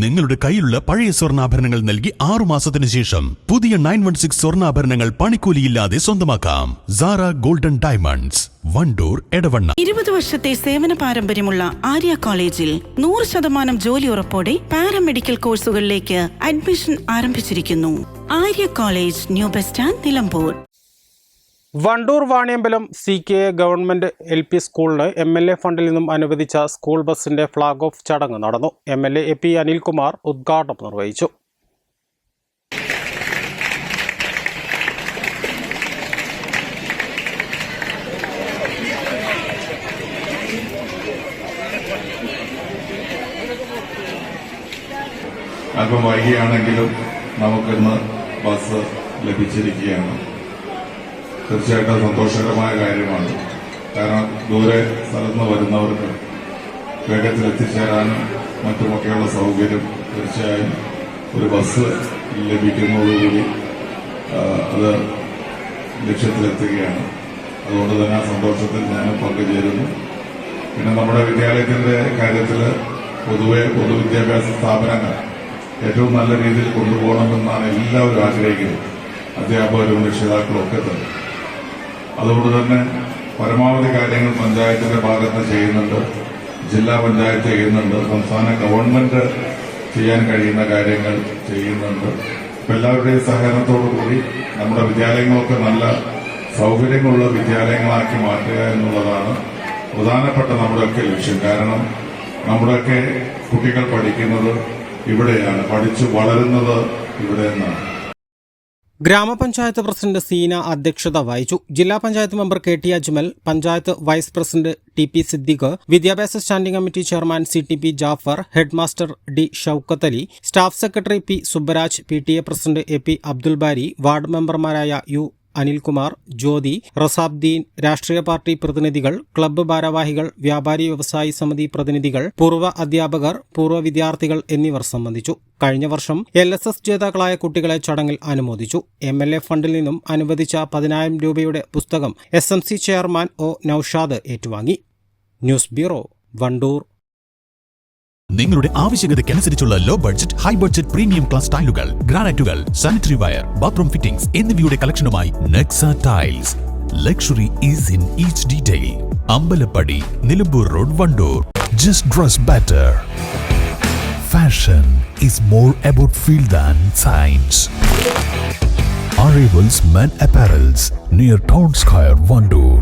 നിങ്ങളുടെ കയ്യിലുള്ള പഴയ സ്വർണാഭരണങ്ങൾ നൽകി ആറു മാസത്തിന് ശേഷം പുതിയ നയൻ വൺ സിക്സ് സ്വർണാഭരണങ്ങൾ പണിക്കൂലിയില്ലാതെ സ്വന്തമാക്കാം. Sara golden diamonds Wandoor Edavanna. ഇരുപത് വർഷത്തെ സേവന പാരമ്പര്യമുള്ള ആര്യ കോളേജിൽ നൂറ് ശതമാനം ജോലി ഉറപ്പോടെ പാരാമെഡിക്കൽ കോഴ്സുകളിലേക്ക് അഡ്മിഷൻ ആരംഭിച്ചിരിക്കുന്നു. Arya college new bus stand Nilambur. Wandoor Vaniyambalam C K government L P സ്കൂളിന് എം എൽ എ ഫണ്ടിൽ നിന്നും അനുവദിച്ച സ്കൂൾ ബസിന്റെ ഫ്ളാഗ് ഓഫ് ചടങ്ങ് നടന്നു. M L A A P Anilkumar ഉദ്ഘാടനം നിർവഹിച്ചു. അല്പം വൈകിയാണെങ്കിലും നമുക്കിന്ന് ബസ് ലഭിച്ചിരിക്കുകയാണ്. തീർച്ചയായിട്ടും സന്തോഷകരമായ കാര്യമാണ്. കാരണം ദൂരെ സ്ഥലത്ത് വരുന്നവർക്ക് വേഗത്തിൽ എത്തിച്ചേരാനും മറ്റുമൊക്കെയുള്ള സൗകര്യം തീർച്ചയായും ഒരു ബസ് ലഭിക്കുന്നതോടുകൂടി അത് ലക്ഷ്യത്തിലെത്തുകയാണ്. അതുകൊണ്ട് തന്നെ ആ സന്തോഷത്തിൽ ഞാനും പങ്കുചേരുന്നു. പിന്നെ നമ്മുടെ വിദ്യാലയത്തിന്റെ കാര്യത്തിൽ പൊതുവെ പൊതുവിദ്യാഭ്യാസ സ്ഥാപനങ്ങൾ ഏറ്റവും നല്ല രീതിയിൽ കൊണ്ടുപോകണമെന്നാണ് എല്ലാവരും ആഗ്രഹിക്കുന്നത്. അധ്യാപകരും രക്ഷിതാക്കളും ഒക്കെ തന്നെ. അതുകൊണ്ട് തന്നെ പരമാവധി കാര്യങ്ങൾ പഞ്ചായത്തിന്റെ ഭാഗത്ത് ചെയ്യുന്നുണ്ട് ജില്ലാ പഞ്ചായത്ത് ചെയ്യുന്നുണ്ട് സംസ്ഥാന ഗവൺമെന്റ് ചെയ്യാൻ കഴിയുന്ന കാര്യങ്ങൾ ചെയ്യുന്നുണ്ട്. എല്ലാവരുടെയും സഹകരണത്തോടു കൂടി നമ്മുടെ വിദ്യാലയങ്ങളൊക്കെ നല്ല സൗകര്യങ്ങളുള്ള വിദ്യാലയങ്ങളാക്കി മാറ്റുക എന്നുള്ളതാണ് പ്രധാനപ്പെട്ട നമ്മുടെയൊക്കെ ലക്ഷ്യം. കാരണം നമ്മുടെയൊക്കെ കുട്ടികൾ പഠിക്കുന്നത് ഇവിടെയാണ് പഠിച്ചു വളരുന്നത് ഇവിടെ നിന്നാണ് ഗ്രാമപഞ്ചായത്ത് പ്രസിഡന്റ് സീന അധ്യക്ഷത വഹിച്ചു. ജില്ലാ panchayat member K T Ajmal panchayat vice president T P Siddique വിദ്യാഭ്യാസ standing committee chairman C T P Jafar headmaster D Shoukath Ali staff secretary P Subbaraj P T A president A P Abdul Bari ward മെമ്പർമാരായ U Anilkumar Jyothi Rasabdeen രാഷ്ട്രീയ party പ്രതിനിധികൾ club ഭാരവാഹികൾ വ്യാപാരി വ്യവസായി സമിതി പ്രതിനിധികൾ പൂർവ അധ്യാപകർ പൂർവ വിദ്യാർത്ഥികൾ എന്നിവർ സംബന്ധിച്ചു. കഴിഞ്ഞ വർഷം എൽ എസ് എസ് ജേതാക്കളായ കുട്ടികളെ ചടങ്ങിൽ അനുമോദിച്ചു. എം എൽ എ ഫണ്ടിൽ നിന്നും അനുവദിച്ച പതിനായിരം രൂപയുടെ പുസ്തകം S M C chairman O Noushad ഏറ്റുവാങ്ങി. News bureau Wandoor. നിങ്ങളുടെ ആവശ്യകതയ്ക്കനുസരിച്ചുള്ള low budget high budget premium class ടൈലുകൾ ഗ്രാനൈറ്റുകൾ സാനിറ്ററി വയർ ബാത്റൂം ഫിറ്റിംഗ്സ് എന്നിവയുടെ കളക്ഷനുമായി Nexa tiles luxury is in each detail Ambalappadi Nilambur road Wandoor. Just dress better fashion is more about feel than science Arrivals Men Apparels near Town Square, Vandoor.